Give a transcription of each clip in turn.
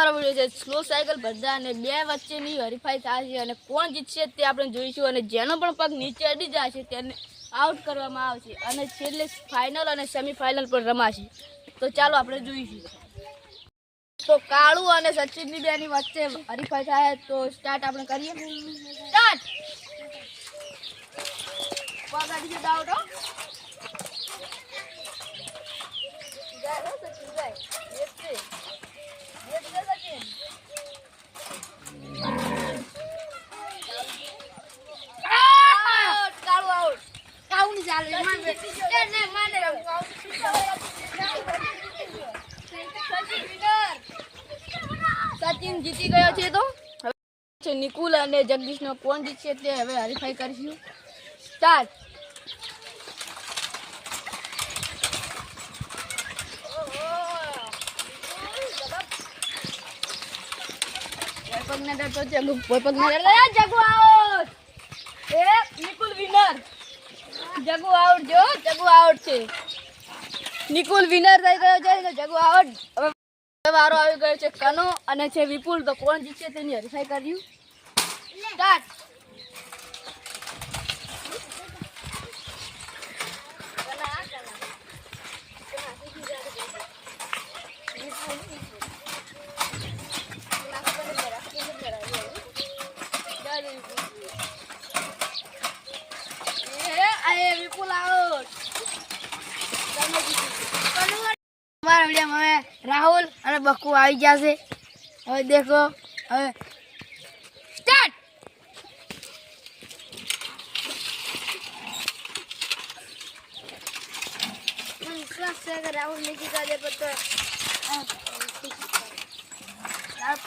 મારો વીડિયો છે slow cycle બધા અને બે વચ્ચેની હરીફાઈ થશે અને કોણ જીતશે તે આપણે જોઈશું અને જેનો પણ પગ નીચે અડી જશે તેને આઉટ કરવામાં આવશે અને છેલ્લે ફાઇનલ અને સેમીફાઇનલ પણ રમાશે. તો ચાલો આપણે જોઈશું. તો કાળુ અને સચિનની બેની વચ્ચે હરીફાઈ થાય તો સ્ટાર્ટ આપણે કરીએ. સ્ટાર્ટ પગ અડી જીતશે. જીતશે સચિન આઉટ કાળુ આઉટ કાઉની ચાલે એમાં બે- એ ને માને રમવું જીતી ગયો છે તો. હવે નિકુલ અને જગદીશનો કોણ જીતશે તે હવે હરીફાઈ કરીશું. સ્ટાર્ટ પગના ડરતો જગુ પગના આઉટ એ નિકુલ વિનર જગુ આઉટ જો, જગુ આઉટ છે. નિકુલ વિનર થઈ ગયો છે જગુ આઉટ વારો આવી ગયો છે કનો અને છે વિપુલ તો કોણ જીતશે તેની હરીફાઈ કર્યું સ્ટાર્ટ. વિપુલ આવો હવે રાહુલ બક્કુ આવી ગયા છે. હવે દેખો હવે. સ્ટાર્ટ તો આ, દાળ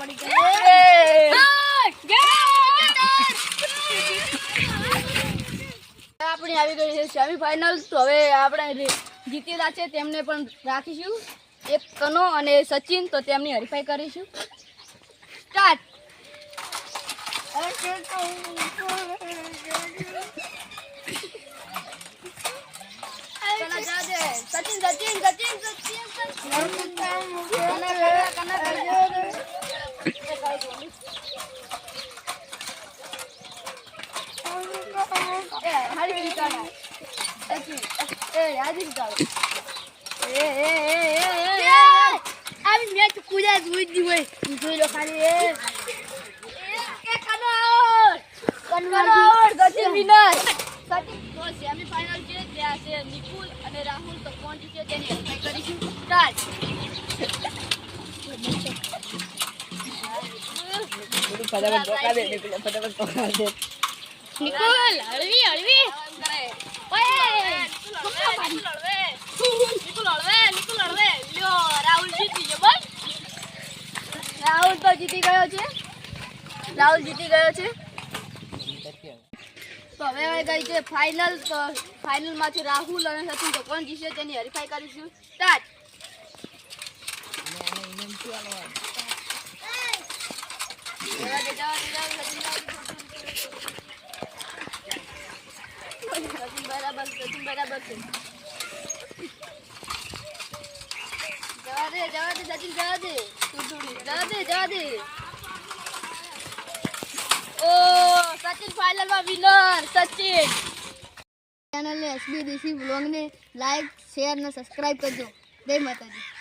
આપણી આવી ગઈ છે સેમીફાઇનલ તો હવે આપણે જીતેલા છે તેમને પણ રાખીશું. એક કનો અને સચિન, તો તેમની હરીફાઈ કરીશું. સ્ટાર્ટ સચિન સચિન સચિન સચિન એ હારી ગઈ કુદા જોઈ દી નિકુલ હરીફાઈ કરીશું સ્ટાર્ટ નિકુલ હળવી હળવી ઓય નિકુલ હળવે નિકુલ રાહુલ રાહુલ તો જીતી ગયો છે રાહુલ જીતી ગયો છે તો હવે ગઈ છે ફાઇનલ તો ફાઇનલમાંથી રાહુલ અને સચિન તો કોણ જીતશે તેની હરીફાઈ કરીશું સ્ટાર્ટ જવા દે, જવા દે, સચિન, જવા દે. સચિન બરાબર સચિન બરાબર છે જવા દે જવા દે સચિન જવા દે. જવા દે જવા દે. ઓ, સચિન ફાઇનલમાં વિનર સચિન. ચેનલને એસબી દેશી બ્લોગને લાઈક શેર અને સબસ્ક્રાઇબ કરજો. જય માતાજી.